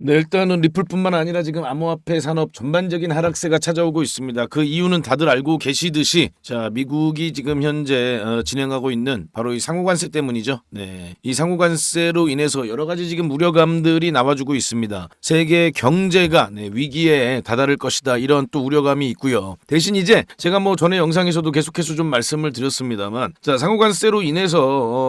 네, 일단은 리플뿐만 아니라 지금 암호화폐 산업 전반적인 하락세가 찾아오고 있습니다. 그 이유는 다들 알고 계시듯이 자 미국이 지금 현재 어, 진행하고 있는 바로 이 상호관세 때문이죠. 네, 이 상호관세로 인해서 여러 가지 지금 우려감들이 나와주고 있습니다. 세계 경제가 네, 위기에 다다를 것이다 이런 또 우려감이 있고요. 대신 이제 제가 뭐 전에 영상에서도 계속해서 좀 말씀을 드렸습니다만 자 상호관세로 인해서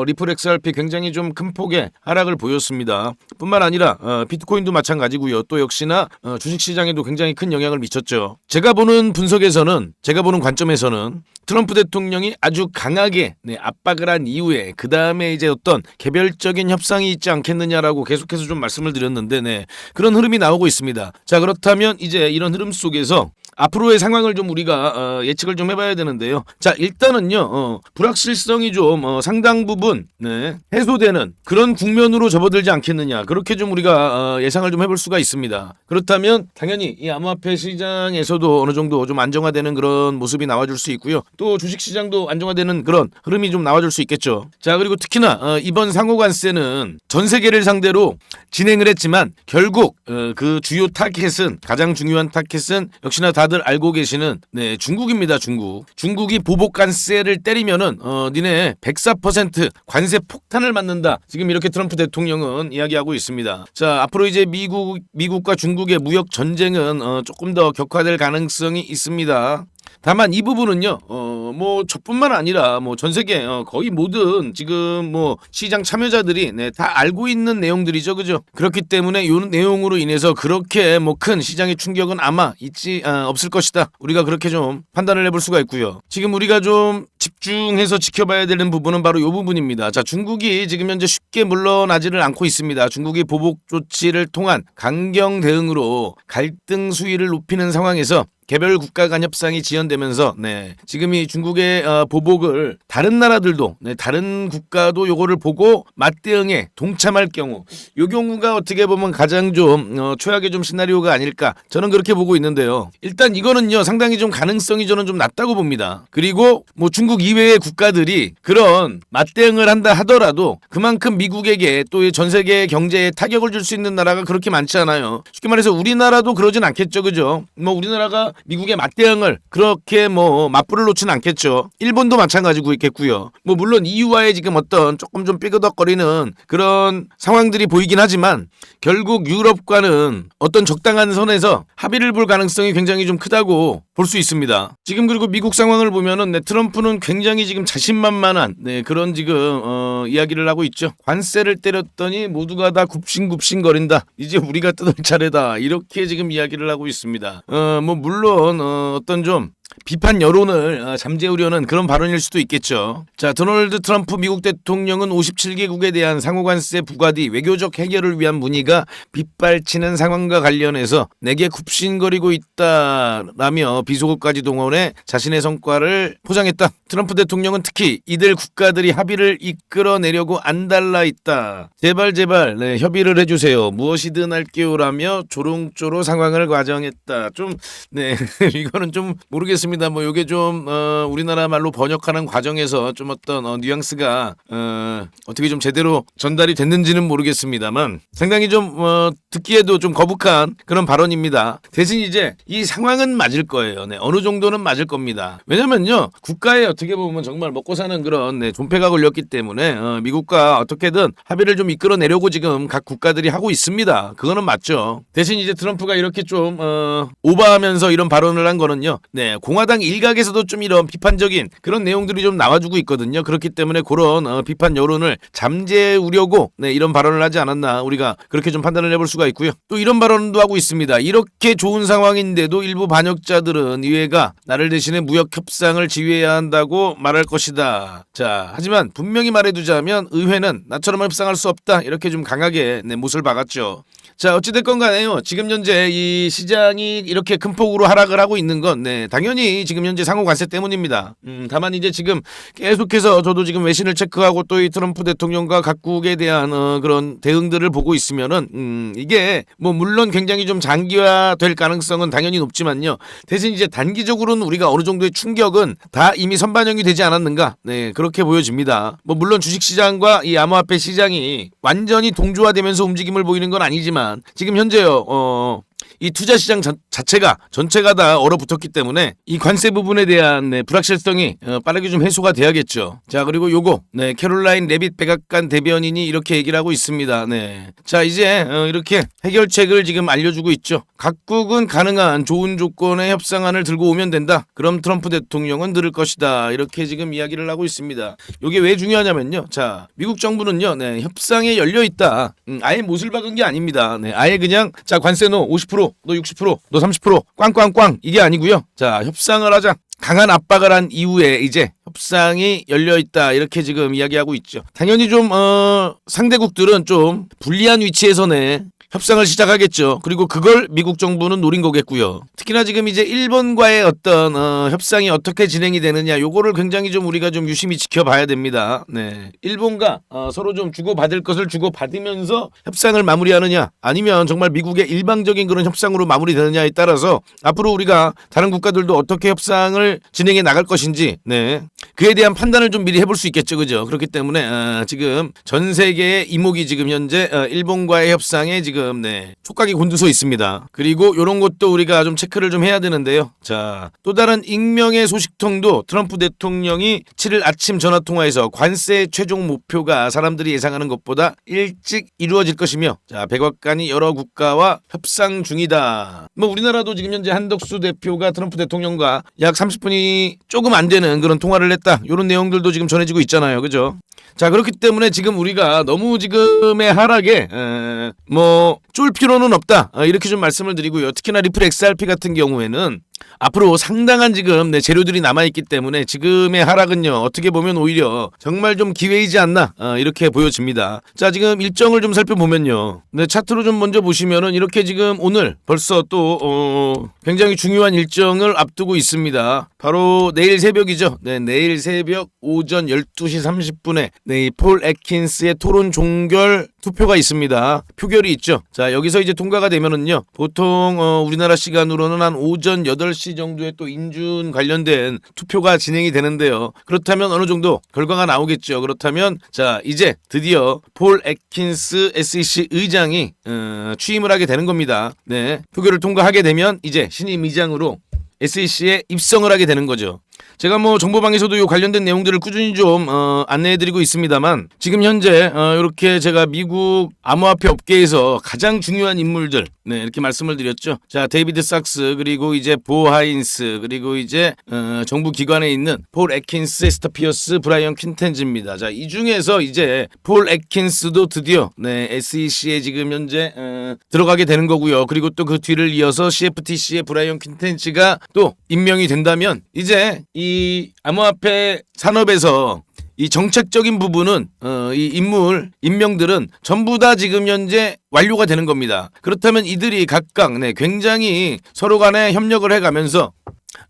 어, 리플 XRP 굉장히 좀 큰 폭의 하락을 보였습니다. 뿐만 아니라 어, 비트코인도 마찬가지고요. 또 역시나 어, 주식시장에도 굉장히 큰 영향을 미쳤죠. 제가 보는 분석에서는 제가 보는 관점에서는 트럼프 대통령이 아주 강하게 네, 압박을 한 이후에 그 다음에 이제 어떤 개별적인 협상이 있지 않겠느냐라고 계속해서 좀 말씀을 드렸는데 네, 그런 흐름이 나오고 있습니다. 자 그렇다면 이제 이런 흐름 속에서 앞으로의 상황을 좀 우리가 어, 예측을 좀 해봐야 되는데요. 자 일단은요 어, 불확실성이 좀 어, 상당 부분 네, 해소되는 그런 국면으로 접어들지 않겠느냐 그렇게 좀 우리가 어, 예상을 좀 해볼 수가 있습니다. 그렇다면 당연히 이 암호화폐 시장에서도 어느 정도 좀 안정화되는 그런 모습이 나와줄 수 있고요. 또 주식 시장도 안정화되는 그런 흐름이 좀 나와줄 수 있겠죠. 자 그리고 특히나 어, 이번 상호관세는 전 세계를 상대로 진행을 했지만 결국 어, 그 주요 타켓은 가장 중요한 타켓은 역시나 다들 알고 계시는 네 중국입니다 중국. 중국이 보복 관세를 때리면은 어 니네 104% 관세 폭탄을 맞는다. 지금 이렇게 트럼프 대통령은 이야기하고 있습니다. 자 앞으로 이제 미국 미국과 중국의 무역 전쟁은 어, 조금 더 격화될 가능성이 있습니다 다만 이 부분은요, 어, 뭐, 저뿐만 아니라, 뭐, 전 세계, 어, 거의 모든 지금 뭐, 시장 참여자들이, 네, 다 알고 있는 내용들이죠. 그죠? 그렇기 때문에 이 내용으로 인해서 그렇게 뭐, 큰 시장의 충격은 아마 있지, 아, 없을 것이다. 우리가 그렇게 좀 판단을 해볼 수가 있고요. 지금 우리가 좀 집중해서 지켜봐야 되는 부분은 바로 이 부분입니다. 자, 중국이 지금 현재 쉽게 물러나지를 않고 있습니다. 중국이 보복 조치를 통한 강경 대응으로 갈등 수위를 높이는 상황에서 개별 국가 간 협상이 지연되면서 네 지금 이 중국의 어, 보복을 다른 나라들도 네, 다른 국가도 요거를 보고 맞대응에 동참할 경우 요 경우가 어떻게 보면 가장 좀 어, 최악의 좀 시나리오가 아닐까 저는 그렇게 보고 있는데요. 일단 이거는요 상당히 좀 가능성이 저는 좀 낮다고 봅니다. 그리고 뭐 중국 이외의 국가들이 그런 맞대응을 한다 하더라도 그만큼 미국에게 또 전 세계 경제에 타격을 줄 수 있는 나라가 그렇게 많지 않아요. 쉽게 말해서 우리나라도 그러진 않겠죠. 그죠? 뭐 우리나라가 미국의 맞대응을 그렇게 뭐 맞불을 놓지는 않겠죠. 일본도 마찬가지고 있겠고요. 뭐 물론 EU와의 지금 어떤 조금 좀 삐그덕거리는 그런 상황들이 보이긴 하지만 결국 유럽과는 어떤 적당한 선에서 합의를 볼 가능성이 굉장히 좀 크다고 볼 수 있습니다. 지금 그리고 미국 상황을 보면은 네, 트럼프는 굉장히 지금 자신만만한 네, 그런 지금 어, 이야기를 하고 있죠. 관세를 때렸더니 모두가 다 굽신굽신거린다. 이제 우리가 뜯을 차례다. 이렇게 지금 이야기를 하고 있습니다. 어, 뭐 물론 어, 어떤 좀 비판 여론을 어, 잠재우려는 그런 발언일 수도 있겠죠. 자, 도널드 트럼프 미국 대통령은 57개국에 대한 상호관세 부과 뒤 외교적 해결을 위한 문의가 빗발치는 상황과 관련해서 내게 굽신거리고 있다라며 비속어까지 동원해 자신의 성과를 포장했다. 트럼프 대통령은 특히 이들 국가들이 합의를 이끌어내려고 안달나 있다. 제발 제발 네, 협의를 해주세요. 무엇이든 할게요라며 조롱조로 상황을 과정했다. 좀 네 이거는 좀 모르겠 습니다. 뭐 이게 좀 어, 우리나라 말로 번역하는 과정에서 좀 어떤 어, 뉘앙스가 어, 어떻게 좀 제대로 전달이 됐는지는 모르겠습니다만 상당히 좀 어, 듣기에도 좀 거북한 그런 발언입니다. 대신 이제 이 상황은 맞을 거예요. 네, 어느 정도는 맞을 겁니다. 왜냐면요 국가에 어떻게 보면 정말 먹고 사는 그런 네, 존폐가 걸렸기 때문에 어, 미국과 어떻게든 합의를 좀 이끌어내려고 지금 각 국가들이 하고 있습니다. 그거는 맞죠. 대신 이제 트럼프가 이렇게 좀 어, 오버하면서 이런 발언을 한 거는요. 네, 공화당 일각에서도 좀 이런 비판적인 그런 내용들이 좀 나와주고 있거든요. 그렇기 때문에 그런 어, 비판 여론을 잠재우려고 네, 이런 발언을 하지 않았나 우리가 그렇게 좀 판단을 해볼 수가 있고요. 또 이런 발언도 하고 있습니다. 이렇게 좋은 상황인데도 일부 반역자들은 의회가 나를 대신에 무역 협상을 지휘해야 한다고 말할 것이다. 자, 하지만 분명히 말해두자면 의회는 나처럼 협상할 수 없다. 이렇게 좀 강하게 네, 못을 박았죠. 자, 어찌됐건 간에요. 지금 현재 이 시장이 이렇게 큰 폭으로 하락을 하고 있는 건, 네, 당연히 지금 현재 상호 관세 때문입니다. 음, 다만 이제 지금 계속해서 저도 지금 외신을 체크하고 또 이 트럼프 대통령과 각국에 대한 어, 그런 대응들을 보고 있으면은 음, 이게 뭐 물론 굉장히 좀 장기화될 가능성은 당연히 높지만요. 대신 이제 단기적으로는 우리가 어느 정도의 충격은 다 이미 선반영이 되지 않았는가? 네 그렇게 보여집니다. 뭐 물론 주식 시장과 이 암호화폐 시장이 완전히 동조화되면서 움직임을 보이는 건 아니지만 지금 현재요. 어, 이 투자 시장 자, 자체가 전체가 다 얼어붙었기 때문에 이 관세 부분에 대한 네, 불확실성이 어, 빠르게 좀 해소가 돼야겠죠. 자 그리고 요거 네 캐롤라인 레빗 백악관 대변인이 이렇게 얘기를 하고 있습니다. 네. 자 이제 어, 이렇게 해결책을 지금 알려주고 있죠. 각국은 가능한 좋은 조건의 협상안을 들고 오면 된다. 그럼 트럼프 대통령은 들을 것이다. 이렇게 지금 이야기를 하고 있습니다. 이게 왜 중요하냐면요. 자 미국 정부는요. 네, 협상에 열려 있다. 음, 아예 못을 박은 게 아닙니다. 네, 아예 그냥 자 관세 너 50%, 너 60%, 너 30% 꽝꽝꽝 이게 아니고요. 자 협상을 하자. 강한 압박을 한 이후에 이제 협상이 열려 있다 이렇게 지금 이야기하고 있죠. 당연히 좀 어, 상대국들은 좀 불리한 위치에서네 협상을 시작하겠죠. 그리고 그걸 미국 정부는 노린 거겠고요. 특히나 지금 이제 일본과의 어떤 어, 협상이 어떻게 진행이 되느냐 요거를 굉장히 좀 우리가 좀 유심히 지켜봐야 됩니다. 네. 일본과 어, 서로 좀 주고받을 것을 주고받으면서 협상을 마무리하느냐 아니면 정말 미국의 일방적인 그런 협상으로 마무리되느냐에 따라서 앞으로 우리가 다른 국가들도 어떻게 협상을 진행해 나갈 것인지 네. 그에 대한 판단을 좀 미리 해볼 수 있겠죠. 그죠? 그렇기 때문에 어, 지금 전 세계의 이목이 지금 현재 어, 일본과의 협상에 지금 네, 촉각이 곤두서 있습니다. 그리고 이런 것도 우리가 좀 체크를 좀 해야 되는데요. 자, 또 다른 익명의 소식통도 트럼프 대통령이 7일 아침 전화 통화에서 관세 최종 목표가 사람들이 예상하는 것보다 일찍 이루어질 것이며 자, 백악관이 여러 국가와 협상 중이다. 뭐 우리나라도 지금 현재 한덕수 대표가 트럼프 대통령과 약 30분이 조금 안 되는 그런 통화를 했다. 이런 내용들도 지금 전해지고 있잖아요. 그죠? 자 그렇기 때문에 지금 우리가 너무 지금의 하락에 에, 뭐쫄 필요는 없다. 아, 이렇게 좀 말씀을 드리고요. 특히나 리플 XRP 같은 경우에는 앞으로 상당한 지금 네, 재료들이 남아있기 때문에 지금의 하락은요 어떻게 보면 오히려 정말 좀 기회이지 않나 어, 이렇게 보여집니다 자 지금 일정을 좀 살펴보면요 네, 차트로 좀 먼저 보시면은 이렇게 지금 오늘 벌써 또 어, 굉장히 중요한 일정을 앞두고 있습니다 바로 내일 새벽이죠 네, 내일 새벽 오전 12시 30분에 네, 이폴 애킨스의 토론 종결 투표가 있습니다. 표결이 있죠. 자, 여기서 이제 통과가 되면은요. 보통 어, 우리나라 시간으로는 한 오전 8시 정도에 또 인준 관련된 투표가 진행이 되는데요. 그렇다면 어느 정도 결과가 나오겠죠. 그렇다면 자, 이제 드디어 폴 애킨스 SEC 의장이 어, 취임을 하게 되는 겁니다. 네. 표결을 통과하게 되면 이제 신임 의장으로 SEC에 입성을 하게 되는 거죠. 제가 뭐 정보방에서도 요 관련된 내용들을 꾸준히 좀 어, 안내해드리고 있습니다만 지금 현재 어, 이렇게 제가 미국 암호화폐 업계에서 가장 중요한 인물들 네 이렇게 말씀을 드렸죠. 자 데이비드 sak스 그리고 이제 보 하인스 그리고 이제 어, 정부 기관에 있는 폴 애킨스, 에스터 피어스, 브라이언 퀸텐즈입니다. 자 이 중에서 이제 폴 애킨스도 드디어 네 SEC에 지금 현재 어, 들어가게 되는 거고요. 그리고 또 그 뒤를 이어서 CFTC의 브라이언 퀸텐즈가 또 임명이 된다면 이제 이 암호화폐 산업에서 이 정책적인 부분은 어, 이 인물 임명들은 전부 다 지금 현재 완료가 되는 겁니다. 그렇다면 이들이 각각 네, 굉장히 서로 간에 협력을 해가면서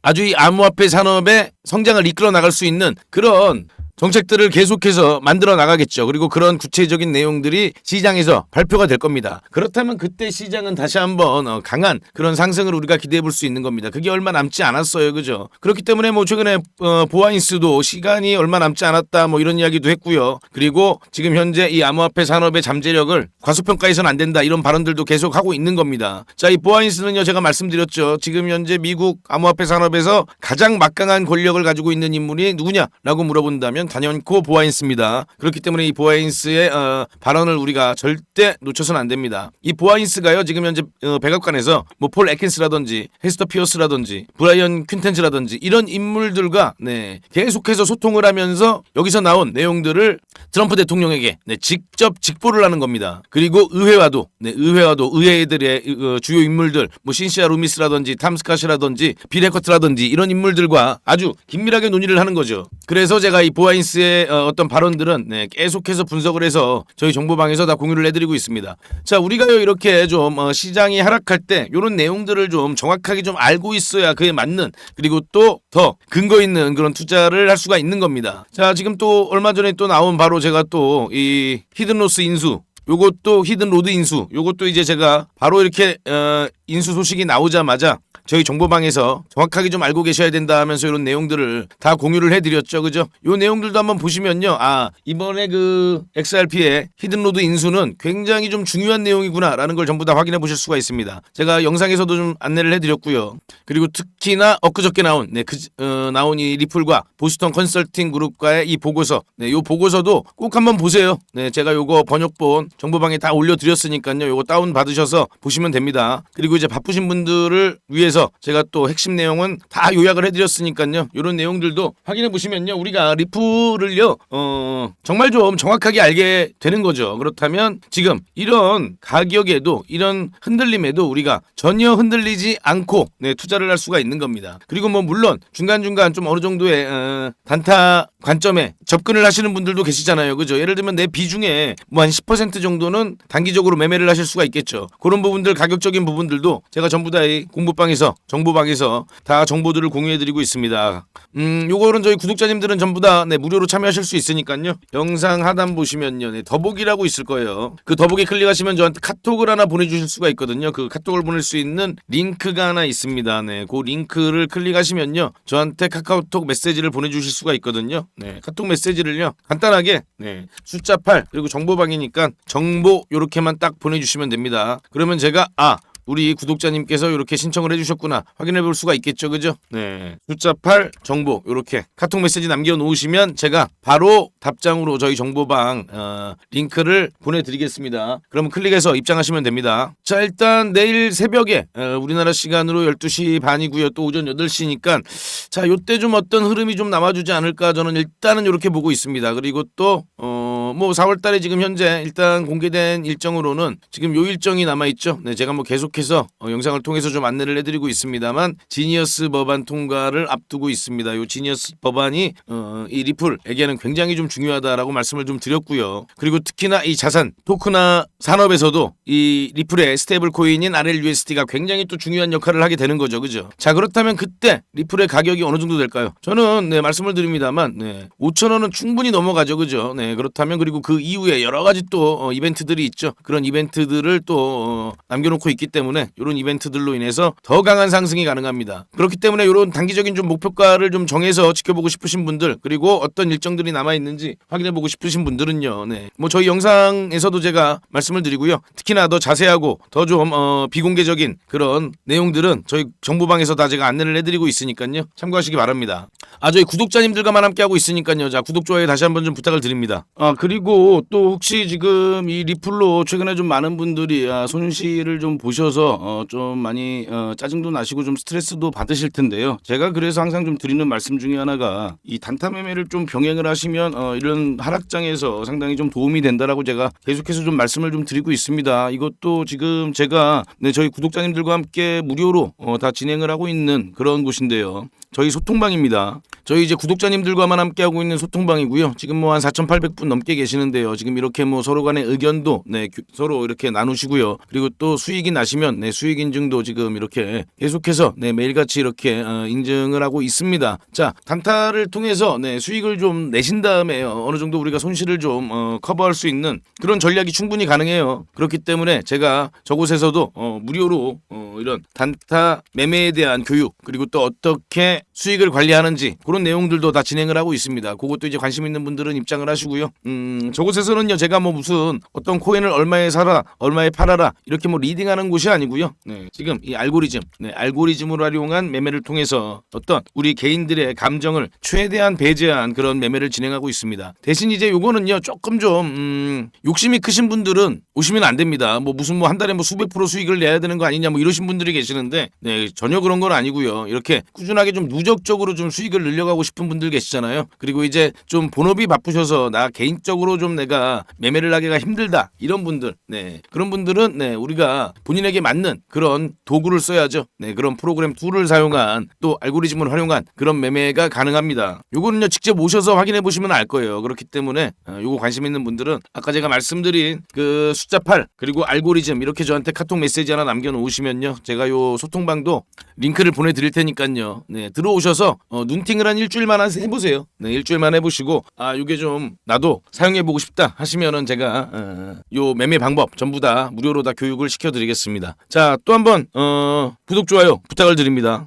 아주 이 암호화폐 산업의 성장을 이끌어 나갈 수 있는 그런 정책들을 계속해서 만들어 나가겠죠. 그리고 그런 구체적인 내용들이 시장에서 발표가 될 겁니다. 그렇다면 그때 시장은 다시 한번 어, 강한 그런 상승을 우리가 기대해 볼 수 있는 겁니다. 그게 얼마 남지 않았어요. 그죠? 그렇기 때문에 뭐 최근에 어, 보아인스도 시간이 얼마 남지 않았다 뭐 이런 이야기도 했고요. 그리고 지금 현재 이 암호화폐 산업의 잠재력을 과소평가해서는 안 된다 이런 발언들도 계속 하고 있는 겁니다. 자, 이 보아인스는요 제가 말씀드렸죠. 지금 현재 미국 암호화폐 산업에서 가장 막강한 권력을 가지고 있는 인물이 누구냐라고 물어본다면 단연코 보아인스입니다. 그렇기 때문에 이 보아인스의 어, 발언을 우리가 절대 놓쳐서는 안 됩니다. 이 보아인스가요 지금 현재 어, 백악관에서 뭐폴 애킨스라든지 헤스터 피어스라든지 브라이언 퀸텐즈라든지 이런 인물들과 네, 계속해서 소통을 하면서 여기서 나온 내용들을 트럼프 대통령에게 네, 직접 직보를 하는 겁니다. 그리고 의회와도 네, 의회와도 의회들의 어, 주요 인물들 뭐 신시아 루미스라든지 탐스카시라든지 비레커트라든지 이런 인물들과 아주 긴밀하게 논의를 하는 거죠. 그래서 제가 이 보아인 코인스의 어, 어떤 발언들은 네, 계속해서 분석을 해서 저희 정보방에서 다 공유를 해드리고 있습니다. 자, 우리가요 이렇게 좀 어, 시장이 하락할 때 이런 내용들을 좀 정확하게 좀 알고 있어야 그에 맞는 그리고 또 더 근거 있는 그런 투자를 할 수가 있는 겁니다. 자, 지금 또 얼마 전에 또 나온 바로 제가 또 이 히든로스 인수 요것도 히든 로드 인수 요것도 이제 제가 바로 이렇게 어, 인수 소식이 나오자마자 저희 정보방에서 정확하게 좀 알고 계셔야 된다 하면서 이런 내용들을 다 공유를 해드렸죠. 그죠? 요 내용들도 한번 보시면요. 아 이번에 그 XRP의 히든 로드 인수는 굉장히 좀 중요한 내용이구나 라는 걸 전부 다 확인해 보실 수가 있습니다. 제가 영상에서도 좀 안내를 해드렸고요. 그리고 특히나 엊그저께 나온 네, 그, 어, 나온 이 리플과 보스턴 컨설팅 그룹과의 이 보고서. 네, 요 보고서도 꼭 한번 보세요. 네 제가 요거 번역본 정보방에 다 올려드렸으니까요. 요거 다운 받으셔서 보시면 됩니다. 그리고 이제 바쁘신 분들을 위해서 제가 또 핵심 내용은 다 요약을 해드렸으니까요. 이런 내용들도 확인해 보시면요. 우리가 리플을요 어 정말 좀 정확하게 알게 되는 거죠. 그렇다면 지금 이런 가격에도 이런 흔들림에도 우리가 전혀 흔들리지 않고 네, 투자를 할 수가 있는 겁니다. 그리고 뭐 물론 중간중간 좀 어느 정도의 어, 단타 관점에 접근을 하시는 분들도 계시잖아요. 그죠? 예를 들면 내 비중에 뭐 한 10% 정도는 단기적으로 매매를 하실 수가 있겠죠. 그런 부분들 가격적인 부분들도 제가 전부 다 이 공부방에서 정보방에서 다 정보들을 공유해드리고 있습니다. 음, 요거는 저희 구독자님들은 전부 다 네, 무료로 참여하실 수 있으니까요. 영상 하단 보시면요, 네, 더보기라고 있을 거예요. 그 더보기 클릭하시면 저한테 카톡을 하나 보내주실 수가 있거든요. 그 카톡을 보낼 수 있는 링크가 하나 있습니다. 네, 그 링크를 클릭하시면요, 저한테 카카오톡 메시지를 보내주실 수가 있거든요. 네, 카톡 메시지를요, 간단하게 네, 숫자 8 그리고 정보방이니까 정보 요렇게만 딱 보내주시면 됩니다. 그러면 제가 아 우리 구독자님께서 이렇게 신청을 해주셨구나 확인해 볼 수가 있겠죠 그죠? 네. 숫자 8 정보 이렇게 카톡 메시지 남겨 놓으시면 제가 바로 답장으로 저희 정보방 어, 링크를 보내드리겠습니다. 그러면 클릭해서 입장하시면 됩니다. 자 일단 내일 새벽에 어, 우리나라 시간으로 12시 반이고요. 또 오전 8시니까 자 요때 좀 어떤 흐름이 좀 남아주지 않을까 저는 일단은 이렇게 보고 있습니다. 그리고 또 어, 뭐 4월 달에 지금 현재 일단 공개된 일정으로는 지금 요 일정이 남아 있죠. 네, 제가 뭐 계속해서 어, 영상을 통해서 좀 안내를 해 드리고 있습니다만 지니어스 법안 통과를 앞두고 있습니다. 요 지니어스 법안이 어, 이 리플에게는 굉장히 좀 중요하다라고 말씀을 좀 드렸고요. 그리고 특히나 이 자산 토크나 산업에서도 이 리플의 스테이블 코인인 RLUSD가 굉장히 또 중요한 역할을 하게 되는 거죠, 그죠? 자 그렇다면 그때 리플의 가격이 어느 정도 될까요? 저는 네, 말씀을 드립니다만 네, 5천 원은 충분히 넘어가죠, 그죠? 네 그렇다면 그리고 그 이후에 여러 가지 또 어, 이벤트들이 있죠. 그런 이벤트들을 또 어, 남겨놓고 있기 때문에 이런 이벤트들로 인해서 더 강한 상승이 가능합니다. 그렇기 때문에 이런 단기적인 좀 목표가를 좀 정해서 지켜보고 싶으신 분들 그리고 어떤 일정들이 남아 있는지 확인해 보고 싶으신 분들은요. 네, 뭐 저희 영상에서도 제가 말씀을 드리고요. 특히나 더 자세하고 더좀 어, 비공개적인 그런 내용들은 저희 정보방에서 다 제가 안내를 해드리고 있으니까요. 참고하시기 바랍니다. 아 저희 구독자님들과만 함께하고 있으니까요. 자 구독 좋아요 다시 한번 좀 부탁을 드립니다. 아 그리고 또 혹시 지금 이 리플로 최근에 좀 많은 분들이 아, 손실을 좀 보셔서 어, 좀 많이 어, 짜증도 나시고 좀 스트레스도 받으실 텐데요. 제가 그래서 항상 좀 드리는 말씀 중에 하나가 이 단타 매매를 좀 병행을 하시면 어, 이런 하락장에서 상당히 좀 도움이 된다라고 제가 계속해서 좀 말씀을 좀 드리고 있습니다. 이것도 지금 제가 네, 저희 구독자님들과 함께 무료로 어, 다 진행을 하고 있는 그런 곳인데요. 저희 소통방입니다. 저희 이제 구독자님들과만 함께 하고 있는 소통방이고요. 지금 뭐 한 4,800분 넘게 계시는데요. 지금 이렇게 뭐 서로 간의 의견도 네, 규- 서로 이렇게 나누시고요. 그리고 또 수익이 나시면 네, 수익 인증도 지금 이렇게 계속해서 네, 매일같이 이렇게 어, 인증을 하고 있습니다. 자, 단타를 통해서 네, 수익을 좀 내신 다음에 어, 어느 정도 우리가 손실을 좀 어, 커버할 수 있는 그런 전략이 충분히 가능해요. 그렇기 때문에 제가 저곳에서도 어, 무료로 어, 이런 단타 매매에 대한 교육 그리고 또 어떻게 수익을 관리하는지 그런 내용들도 다 진행을 하고 있습니다. 그것도 이제 관심 있는 분들은 입장을 하시고요. 음, 저곳에서는요 제가 뭐 무슨 어떤 코인을 얼마에 사라, 얼마에 팔아라 이렇게 뭐 리딩하는 곳이 아니고요. 네, 지금 이 알고리즘, 네, 알고리즘을 활용한 매매를 통해서 어떤 우리 개인들의 감정을 최대한 배제한 그런 매매를 진행하고 있습니다. 대신 이제 요거는요 조금 좀 음, 욕심이 크신 분들은 오시면 안 됩니다. 뭐 무슨 뭐 한 달에 뭐 수백 프로 수익을 내야 되는 거 아니냐 뭐 이러신 분들이 계시는데 네, 전혀 그런 건 아니고요. 이렇게 꾸준하게 좀 누적적으로 좀 수익을 늘려 밀려가고 싶은 분들 계시잖아요. 그리고 이제 좀 본업이 바쁘셔서 나 개인적으로 좀 내가 매매를 하기가 힘들다 이런 분들, 네 그런 분들은 네 우리가 본인에게 맞는 그런 도구를 써야죠. 네 그런 프로그램 툴을 사용한 또 알고리즘을 활용한 그런 매매가 가능합니다. 요거는요 직접 오셔서 확인해 보시면 알 거예요. 그렇기 때문에 어, 요거 관심 있는 분들은 아까 제가 말씀드린 그 숫자 8 그리고 알고리즘 이렇게 저한테 카톡 메시지 하나 남겨놓으시면요 제가 요 소통방도 링크를 보내드릴 테니까요. 네 들어오셔서 어, 눈팅을 한 일주일만 하- 해보세요. 네 일주일만 해보시고 아 요게 좀 나도 사용해보고 싶다 하시면은 제가 어, 요 매매 방법 전부 다 무료로 다 교육을 시켜드리겠습니다. 자 또 한번 어, 구독 좋아요 부탁을 드립니다.